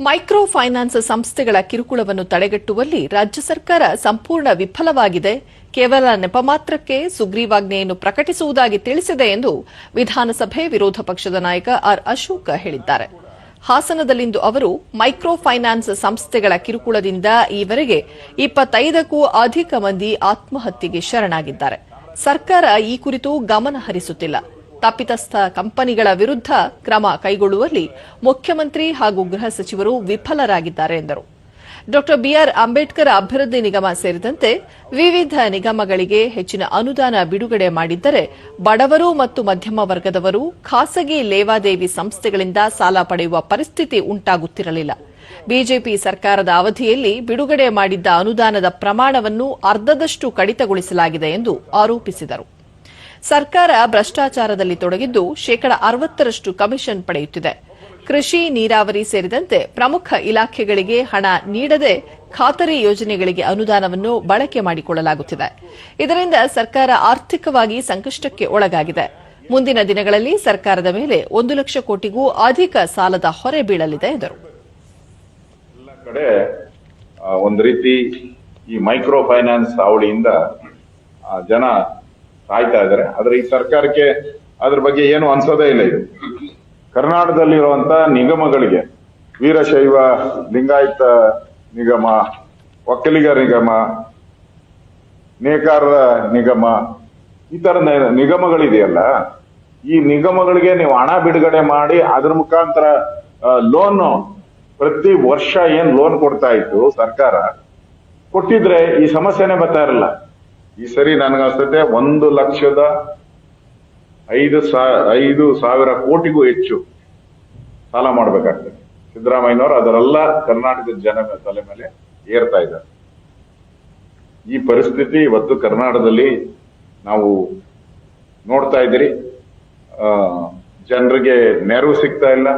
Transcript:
Micro finance ಸಂಸ್ಥೆಗಳ ಕಿರುಕುಳವನ್ನು ತಡೆಗಟ್ಟುವಲ್ಲಿ ರಾಜ್ಯ ಸರ್ಕಾರ ಸಂಪೂರ್ಣ ವಿಫಲವಾಗಿದೆ. ಕೇವಲ ನೆಪ ಮಾತ್ರಕ್ಕೆ ಸುಗ್ರೀವಾಜ್ಞೆಯನ್ನು ಪ್ರಕಟಿಸುವುದಾಗಿ ತಿಳಿಸಿದೆ ಎಂದು ವಿಧಾನಸಭೆ ವಿರೋಧ ಪಕ್ಷದ ನಾಯಕ ಆರ್ ಅಶೋಕ್ ಹೇಳಿದ್ದಾರೆ. ಹಾಸನದಲ್ಲಿಂದು ಅವರು ಮೈಕ್ರೋ ಫೈನಾನ್ಸ್ ಸಂಸ್ಥೆಗಳ ಕಿರುಕುಳದಿಂದ ಈವರೆಗೆ ಇಪ್ಪತ್ತೈದಕ್ಕೂ ಅಧಿಕ ಮಂದಿ ಆತ್ಮಹತ್ಯೆಗೆ ಶರಣಾಗಿದ್ದಾರೆ. ಸರ್ಕಾರ ಈ ಕುರಿತು ಗಮನ ಹರಿಸುತ್ತಿಲ್ಲ. ತಪ್ಪಿತಸ್ಥ ಕಂಪನಿಗಳ ವಿರುದ್ಧ ಕ್ರಮ ಕೈಗೊಳ್ಳುವಲ್ಲಿ ಮುಖ್ಯಮಂತ್ರಿ ಹಾಗೂ ಗೃಹ ಸಚಿವರು ವಿಫಲರಾಗಿದ್ದಾರೆ ಎಂದರು. ಡಾ ಬಿಆರ್ ಅಂಬೇಡ್ಕರ್ ಅಭಿವೃದ್ಧಿ ನಿಗಮ ಸೇರಿದಂತೆ ವಿವಿಧ ನಿಗಮಗಳಿಗೆ ಹೆಚ್ಚಿನ ಅನುದಾನ ಬಿಡುಗಡೆ ಮಾಡಿದ್ದರೆ ಬಡವರು ಮತ್ತು ಮಧ್ಯಮ ವರ್ಗದವರು ಖಾಸಗಿ ಲೇವಾದೇವಿ ಸಂಸ್ಥೆಗಳಿಂದ ಸಾಲ ಪಡೆಯುವ ಪರಿಸ್ಥಿತಿ ಉಂಟಾಗುತ್ತಿರಲಿಲ್ಲ. ಬಿಜೆಪಿ ಸರ್ಕಾರದ ಅವಧಿಯಲ್ಲಿ ಬಿಡುಗಡೆ ಮಾಡಿದ್ದ ಅನುದಾನದ ಪ್ರಮಾಣವನ್ನು ಅರ್ಧದಷ್ಟು ಕಡಿತಗೊಳಿಸಲಾಗಿದೆ ಎಂದು ಆರೋಪಿಸಿದರು. ಸರ್ಕಾರ ಭ್ರಷ್ಟಾಚಾರದಲ್ಲಿ ತೊಡಗಿದ್ದು ಶೇಕಡ ಅರವತ್ತರಷ್ಟು ಕಮಿಷನ್ ಪಡೆಯುತ್ತಿದೆ. ಕೃಷಿ, ನೀರಾವರಿ ಸೇರಿದಂತೆ ಪ್ರಮುಖ ಇಲಾಖೆಗಳಿಗೆ ಹಣ ನೀಡದೆ ಖಾತರಿ ಯೋಜನೆಗಳಿಗೆ ಅನುದಾನವನ್ನು ಬಳಕೆ ಮಾಡಿಕೊಳ್ಳಲಾಗುತ್ತಿದೆ. ಇದರಿಂದ ಸರ್ಕಾರ ಆರ್ಥಿಕವಾಗಿ ಸಂಕಷ್ಟಕ್ಕೆ ಒಳಗಾಗಿದೆ. ಮುಂದಿನ ದಿನಗಳಲ್ಲಿ ಸರ್ಕಾರದ ಮೇಲೆ ಒಂದು ಲಕ್ಷ ಕೋಟಿಗೂ ಅಧಿಕ ಸಾಲದ ಹೊರೆ ಬೀಳಲಿದೆ ಎಂದರು. ಕಡೆ ಒಂದು ರೀತಿ ಈ ಮೈಕ್ರೋ ಫೈನಾನ್ಸ್ ಅವಳಿಯಿಂದ ಜನ ಸಾಯ್ತಾ ಇದ್ದಾರೆ ಆದ್ರೆ ಈ ಸರ್ಕಾರಕ್ಕೆ ಅದ್ರ ಬಗ್ಗೆ ಏನು ಅನ್ಸೋದೇ ಇಲ್ಲ ಇದು. ಕರ್ನಾಟಕದಲ್ಲಿರುವಂತ ನಿಗಮಗಳಿಗೆ, ವೀರಶೈವ ಲಿಂಗಾಯತ ನಿಗಮ ಒಕ್ಕಲಿಗರ ನಿಗಮ ನೇಕಾರರ ನಿಗಮ, ಈ ತರ ನಿಗಮಗಳಿದೆಯಲ್ಲ, ಈ ನಿಗಮಗಳಿಗೆ ನೀವು ಹಣ ಬಿಡುಗಡೆ ಮಾಡಿ ಅದ್ರ ಮುಖಾಂತರ ಲೋನ್ ಪ್ರತಿ ವರ್ಷ ಏನ್ ಲೋನ್ ಕೊಡ್ತಾ ಇತ್ತು ಸರ್ಕಾರ, ಕೊಟ್ಟಿದ್ರೆ ಈ ಸಮಸ್ಯೆನೆ ಬರ್ತಾ ಇರಲ್ಲ. ಈ ಸರಿ ನನಗನ್ಸುತ್ತೆ ಒಂದು ಲಕ್ಷದ ಐದು ಐದು ಸಾವಿರ ಕೋಟಿಗೂ ಹೆಚ್ಚು ಸಾಲ ಮಾಡ್ಬೇಕಾಗ್ತದೆ. ಸಿದ್ದರಾಮಯ್ಯನವರು ಅದರೆಲ್ಲ ಕರ್ನಾಟಕದ ಜನ ತಲೆ ಮೇಲೆ ಏರ್ತಾ ಇದ್ದಾರೆ. ಈ ಪರಿಸ್ಥಿತಿ ಇವತ್ತು ಕರ್ನಾಟಕದಲ್ಲಿ ನಾವು ನೋಡ್ತಾ ಇದ್ದೀರಿ. ಜನರಿಗೆ ನೆರವು ಸಿಗ್ತಾ ಇಲ್ಲ.